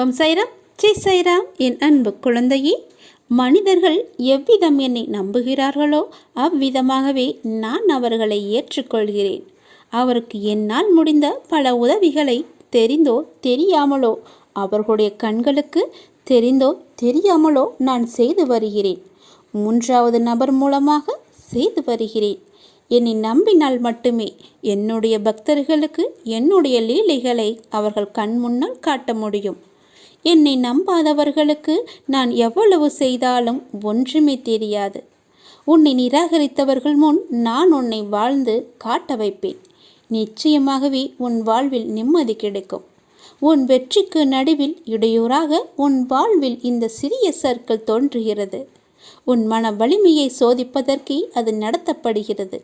ஓம் சைராம் ஜெய் சைராம் என் அன்பு குழந்தையே மனிதர்கள் எவ்விதம் என்னை நம்புகிறார்களோ அவ்விதமாகவே நான் அவர்களை ஏற்றுக்கொள்கிறேன். அவருக்கு என்னால் முடிந்த பல உதவிகளை தெரிந்தோ தெரியாமலோ அவர்களுடைய கண்களுக்கு தெரிந்தோ தெரியாமலோ நான் செய்து வருகிறேன். மூன்றாவது நபர் மூலமாக செய்து வருகிறேன். என்னை நம்பினால் மட்டுமே என்னுடைய பக்தர்களுக்கு என்னுடைய லீலைகளை அவர்கள் கண் முன்னால் காட்ட முடியும். என்னை நம்பாதவர்களுக்கு நான் எவ்வளவு செய்தாலும் ஒன்றுமே தெரியாது. உன்னை நிராகரித்தவர்கள் முன் நான் உன்னை வாழ்ந்து காட்ட வைப்பேன். நிச்சயமாகவே உன் வாழ்வில் நிம்மதி கிடைக்கும். உன் வெற்றிக்கு நடுவில் இடையூறாக உன் வாழ்வில் இந்த சிறிய சர்க்கிள் தோன்றுகிறது. உன் மன வலிமையை சோதிப்பதற்கே அது நடத்தப்படுகிறது.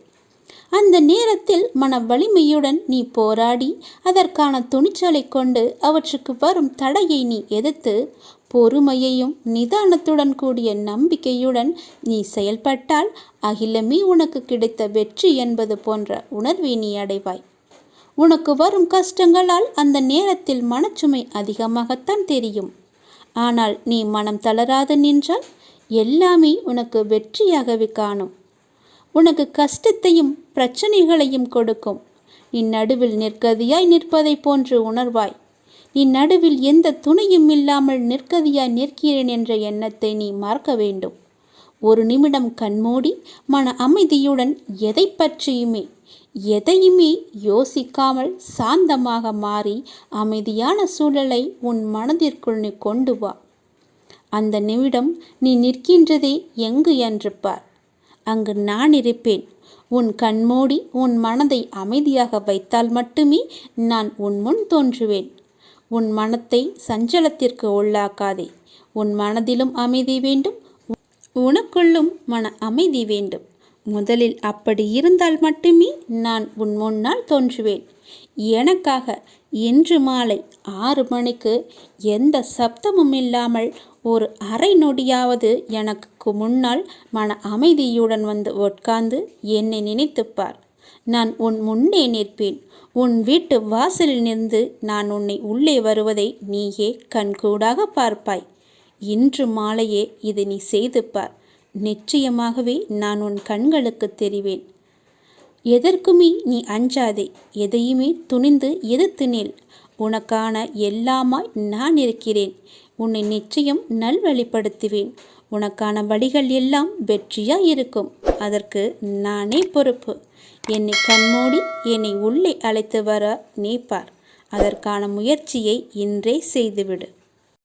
அந்த நேரத்தில் மன வலிமையுடன் நீ போராடி அதற்கான துணிச்சலை கொண்டு அவற்றுக்கு வரும் தடையை நீ எதிர்த்து பொறுமையையும் நிதானத்துடன் கூடிய நம்பிக்கையுடன் நீ செயல்பட்டால் அகிலமே உனக்கு கிடைத்த வெற்றி என்பது போன்ற உணர்வை நீ அடைவாய். உனக்கு வரும் கஷ்டங்களால் அந்த நேரத்தில் மனச்சுமை அதிகமாகத்தான் தெரியும். ஆனால் நீ மனம் தளராது நின்றால் எல்லாமே உனக்கு வெற்றியாகவே காணும். உனக்கு கஷ்டத்தையும் பிரச்சனைகளையும் கொடுக்கும். நீ நடுவில் நிற்கதியாய் நிற்பதைப் போன்று உணர்வாய். நீ நடுவில் எந்த துணையும் இல்லாமல் நிற்கதியாய் நிற்கிறேன் என்ற எண்ணத்தை நீ மறக்க வேண்டும். ஒரு நிமிடம் கண்மூடி மன அமைதியுடன் எதை பற்றியுமே எதையுமே யோசிக்காமல் சாந்தமாக மாறி அமைதியான சூழலை உன் மனதிற்குள் நீ கொண்டு வா. அந்த நிமிடம் நீ நிற்கின்றதே எங்கு என்று பார். அங்கு நான் இருப்பேன். உன் கண்மூடி உன் மனதை அமைதியாக வைத்தால் மட்டுமே நான் உன் முன் தோன்றுவேன். உன் மனத்தை சஞ்சலத்திற்கு உள்ளாக்காதே. உன் மனதிலும் அமைதி வேண்டும். உனக்குள்ளும் மன அமைதி வேண்டும். முதலில் அப்படி இருந்தால் மட்டுமே நான் உன் முன்னால் தோன்றுவேன். எனக்காக இன்று மாலை ஆறு மணிக்கு எந்த சப்தமும் இல்லாமல் ஒரு அரை நொடியாவது எனக்கு முன்னால் மன அமைதியுடன் வந்து உட்கார்ந்து என்னை நினைத்துப்பார் நான் உன் முன்னே நிற்பேன். உன் வீட்டு வாசலில் நின்று நான் உன்னை உள்ளே வருவதை நீயே கண்கூடாக பார்ப்பாய். இன்று மாலையே இது நீ செய்துப்பார் நிச்சயமாகவே நான் உன் கண்களுக்கு தெரிவேன். எதற்குமே நீ அஞ்சாதே. எதையுமே துணிந்து எதிர்த்து நில். உனக்கான எல்லாமாய் நான் இருக்கிறேன். உன்னை நிச்சயம் நல்வழிப்படுத்துவேன். உனக்கான வழிகள் எல்லாம் வெற்றியாக இருக்கும் அதற்கு நானே பொறுப்பு. என்னை கண்மூடி என்னை உள்ளே அழைத்து வர நீப்பார் அதற்கான முயற்சியை இன்றே செய்துவிடு.